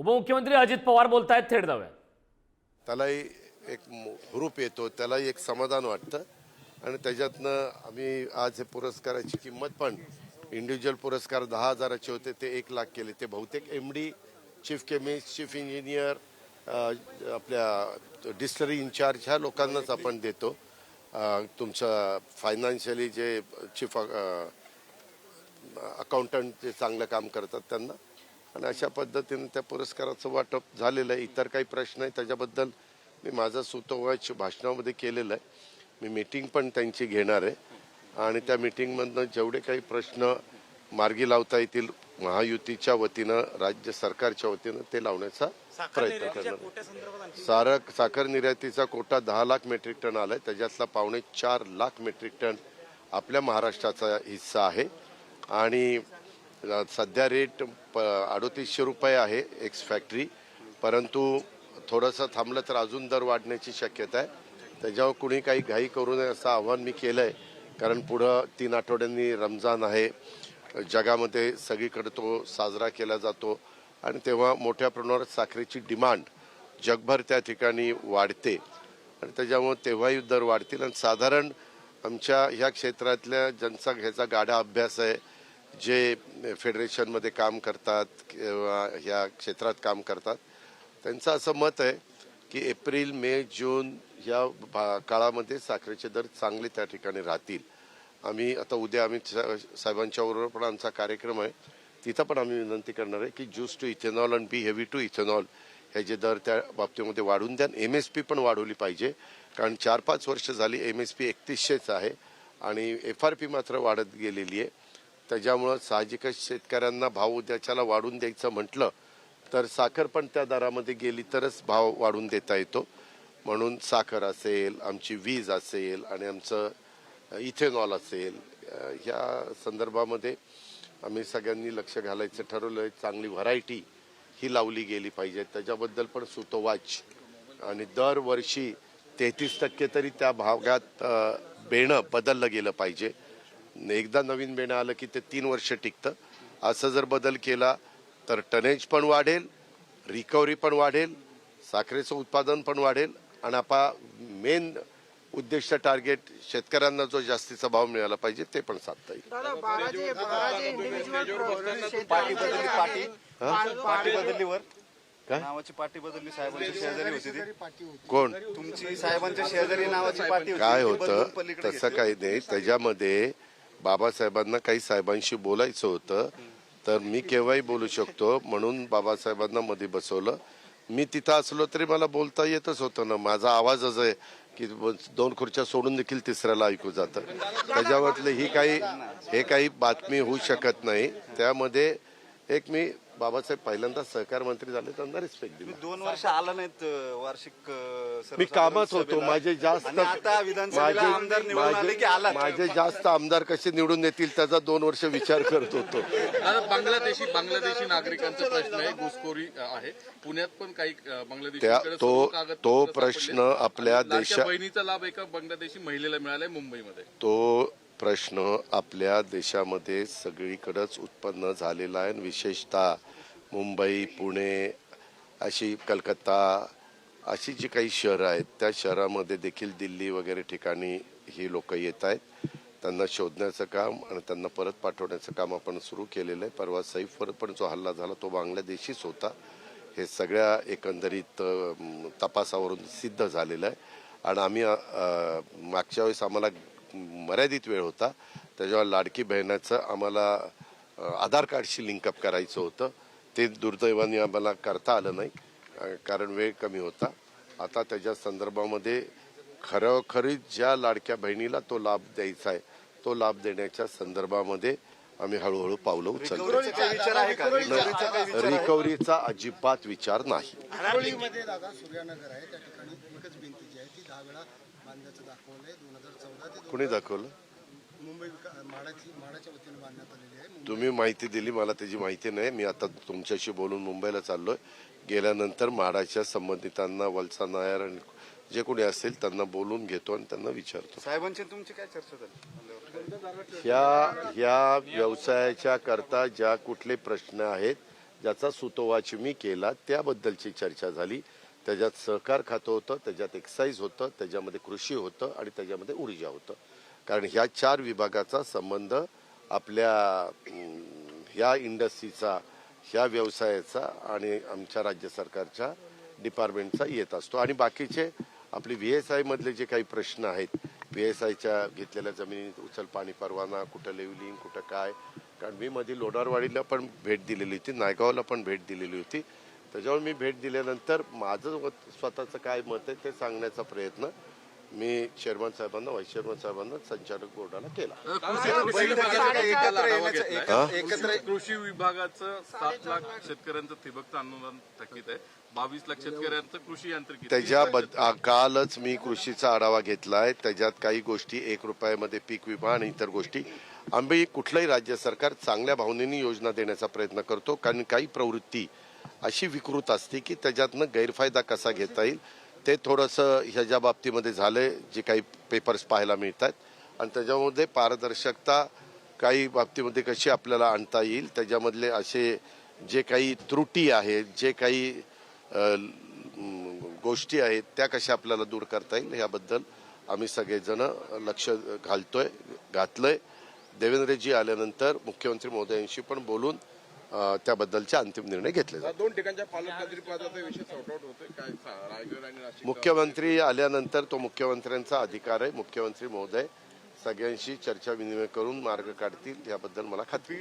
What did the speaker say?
उपमुख्यमंत्री अजित पवार बोलतायत थेट जाऊया. त्यालाही एक रूप येतो त्यालाही एक समाधान वाटतं. आणि त्याच्यातनं आम्ही आज हे पुरस्काराची किंमत पण इंडिव्हिज्युअल पुरस्कार दहा हजाराचे होते ते एक लाख केले. ते बहुतेक M D chief chemist chief engineer आपल्या डिस्टरी इन्चार्ज ह्या लोकांनाच आपण देतो. तुमचं फायनान्शियली जे चीफ अकाउंटंट जे चांगलं काम करतात त्यांना. आणि अशा पद्धतीने त्या पुरस्काराचं वाटप झालेलं आहे. इतर काही प्रश्न आहे त्याच्याबद्दल मी माझा सुतोवाच भाषणामध्ये केलेलं आहे. मी मीटिंग पण त्यांची घेणार आहे. आणि त्या मीटिंगमधनं जेवढे काही प्रश्न मार्गी लावता येतील महायुतीच्या वतीनं राज्य सरकारच्या वतीनं ते लावण्याचा प्रयत्न करणार. सारक साखर निर्यातीचा कोटा दहा लाख मेट्रिक टन आलाय. त्याच्यातला पावणे चार लाख मेट्रिक टन आपल्या महाराष्ट्राचा हिस्सा आहे. आणि सध्या रेट प अडोतीसशे रुपये आहे एक्स फॅक्टरी परंतु थोडंसं थांबलं तर अजून दर वाढण्याची शक्यता आहे. त्याच्यावर कुणी काही घाई करू नये असं आव्हान मी केलं आहे कारण पुढं तीन आठवड्यांनी रमजान आहे. जगामध्ये सगळीकडे तो साजरा केला जातो. आणि तेव्हा मोठ्या प्रमाणात साखरेची डिमांड जगभर त्या ठिकाणी वाढते. आणि त्याच्यामुळे तेव्हाही दर वाढतील. आणि साधारण आमच्या ह्या क्षेत्रातल्या ज्यांचा ह्याचा गाडा अभ्यास आहे. जे फेडरेशनमध्ये काम करतात किंवा ह्या क्षेत्रात काम करतात त्यांचं असं मत आहे की एप्रिल मे जून या भा- काळामध्ये साखरेचे दर चांगले त्या ठिकाणी राहतील. आम्ही आता उद्या आम्ही सा- साहेबांच्या बरोबर पण आमचा कार्यक्रम आहे. तिथं पण आम्ही विनंती करणार आहे की ज्यूस टू इथेनॉल आणि बी हेवी टू इथेनॉल हे जे दर त्या बाबतीमध्ये वाढून द्या एम एस पी पण वाढवली पाहिजे. कारण चार पाच वर्ष झाली एम एस पी एकतीसशेच आहे आणि एफ आर पी मात्र वाढत गेलेली आहे. त्याच्यामुळं साहजिकच शेतकऱ्यांना भाव उद्याच्याला वाढून द्यायचं म्हटलं तर साखर पण त्या दरामध्ये गेली तरच भाव वाढून देता येतो. म्हणून साखर असेल आमची वीज असेल आणि आमचं इथेनॉल असेल ह्या संदर्भामध्ये आम्ही सगळ्यांनी लक्ष घालायचं ठरवलं आहे चांगली व्हरायटी ही लावली गेली पाहिजे. त्याच्याबद्दल पण सुतोवाच आणि दरवर्षी तेहतीस टक्के तरी त्या भागात बेणं बदललं गेलं पाहिजे. एकदा नवीन बेणं आलं की ते तीन वर्ष टिकतं. असं जर बदल केला तर टनेज पण वाढेल रिकव्हरी पण वाढेल साखरेचं उत्पादन पण वाढेल आणि आपा मेन उद्दिष्ट टार्गेट शेतकऱ्यांना जो जास्तीचा भाव मिळाला पाहिजे ते पण साधता येईल? नावाची पार्टी बदलली साहेबांच्या शेजारी होती ती. कोण? तुमची साहेबांच्या शेजारी नावाची पार्टी होती. काय होतं? तसं. काही नाही. त्याच्यामध्ये बाबासाहेबांना काही साहेबांशी बोलायचं होतं तर मी केव्हाही बोलू शकतो. म्हणून बाबासाहेबांना मध्ये बसवलं. मी तिथं असलो तरी मला बोलता येतच होतं ना. माझा आवाजच आहे की दोन खुर्च्या सोडून देखील तिसऱ्याला ऐकू जातं. त्याच्यावरले ही काही हे काही बातमी होऊ शकत नाही. त्यामध्ये एक मी बाबासाहेब पहिल्यांदा सहकार मंत्री झाले त्यांना रिस्पेक्ट दिली. दोन वर्ष आला नाहीत वार्षिक मी कामात होतो. माझे जास्त माझे जास्त आमदार कसे निवडून येतील त्याचा दोन वर्ष विचार करत होतो. बांगलादेशी बांगलादेशी नागरिकांचा प्रश्न आहे घुसखोरी आहे. पुण्यात पण काही बांगलादेशीकडे तो तो. प्रश्न आपल्या देशा बहिणीचा लाभ एका बांगलादेशी महिलेला मिळालाय मुंबईमध्ये. तो प्रश्न आपल्या देशामध्ये सगळीकडंच उत्पन्न झालेला आहे. आणि विशेषतः मुंबई पुणे अशी कलकत्ता अशी जी काही शहरं आहेत त्या शहरामध्ये देखील दिल्ली वगैरे ठिकाणी ही लोक येत आहेत. त्यांना शोधण्याचं काम आणि त्यांना परत पाठवण्याचं काम आपण सुरू केलेलं आहे. परवा सैफवर पण जो हल्ला झाला तो बांगलादेशीच होता. हे सगळ्या एकंदरीत तपासावरून सिद्ध झालेलं आहे. आणि आम्ही मागच्या वेळेस आम्हाला मर्यादित वेळ होता. त्याच्यावर लाडकी बहिणाचं आम्हाला आधार कार्डशी लिंकअप करायचं होतं. ते दुर्दैवाने आम्हाला करता आलं नाही. कारण वेळ कमी होता. आता त्याच्या संदर्भामध्ये खरोखरी ज्या लाडक्या बहिणीला तो लाभ द्यायचा आहे तो लाभ देण्याच्या संदर्भामध्ये आम्ही हळूहळू पावलं उचलतो रिकव्हरीचा काही विचार आहे का? रिकव्हरीचा काही विचार आहे? रिकव्हरीचा अजिबात विचार नाही. आहे दोन हजार चौदा ते कुणी दाखवलं? मुंबई विका- माडाची माडाच्या वतीने बांधण्यात आलेली आहे मुंबई- तुम्ही माहिती दिली मला त्याची माहिती नाही. मी आता तुमच्याशी बोलून मुंबईला चाललोय. गेल्यानंतर म्हाडाच्या संबंधितांना वलसा नायर आणि जे कोणी असेल त्यांना बोलून घेतो आणि त्यांना विचारतो. साहेबांची आणि तुमची काय चर्चा झाली? ह्या ह्या व्यवसायाच्या करता ज्या कुठले प्रश्न आहेत ज्याचा सुतोवाच मी केला त्याबद्दलची चर्चा झाली. त्याच्यात सहकार खातं होतं त्याच्यात एक्साईज होतं त्याच्यामध्ये कृषी होतं आणि त्याच्यामध्ये ऊर्जा होतं. कारण ह्या चार विभागाचा संबंध आपल्या ह्या इंडस्ट्रीचा ह्या व्यवसायाचा आणि आमच्या राज्य सरकारच्या डिपार्टमेंटचा येत असतो. आणि बाकीचे आपले व्ही एस आयमधले जे काही प्रश्न आहेत व्ही एस आयच्या घेतलेल्या जमिनीत उचल पाणी परवाना कुठं लेवलिंग कुठं काय? कारण मी मध्ये लोणारवाडीला पण भेट दिलेली होती नायगावला पण भेट दिलेली होती. त्याच्यावर मी भेट दिल्यानंतर माझं स्वतःचं काय मत आहे ते सांगण्याचा प्रयत्न मी चेअरमन साहेबांना व्हाईस चेअरमन साहेबांना संचालक बोर्डाला केला. एकत्र कृषी विभागाचं सात लाख शेतकऱ्यांचं ठिबकचं अनुदान थकीत आहे. बावीस लाख शेतकऱ्यांचं कृषी यांत्रिकी. त्याच्याबद्द आ- कालच मी कृषीचा आढावा घेतलाय. त्याच्यात काही गोष्टी एक रुपयामध्ये पीक विमा आणि इतर गोष्टी. आम्ही कुठलंही राज्य सरकार चांगल्या भावनेने योजना देण्याचा प्रयत्न करतो. कारण काही प्रवृत्ती अशी विकृत असते की त्याच्यातनं गैरफायदा कसा घेता येईल ते थोडंसं ह्याच्या बाबतीमध्ये झालंय जे काही पेपर्स पाहायला मिळतात. आणि त्याच्यामध्ये पारदर्शकता काही बाबतीमध्ये कशी आपल्याला आणता येईल त्याच्यामधले असे जे काही त्रुटी आहेत जे काही गोष्टी आहेत त्या कशा आपल्याला दूर करता येईल याबद्दल आम्ही सगळेजण लक्ष घालतोय घातलंय. देवेंद्रजी आल्यानंतर मुख्यमंत्री महोदयांशी पण बोलून त्याबद्दलचे अंतिम निर्णय घेतले दोन ठिकाणच्या मुख्यमंत्री आल्यानंतर तो मुख्यमंत्र्यांचा अधिकार आहे. मुख्यमंत्री महोदय सगळ्यांशी चर्चा विनिमय करून मार्ग काढतील याबद्दल मला खात्री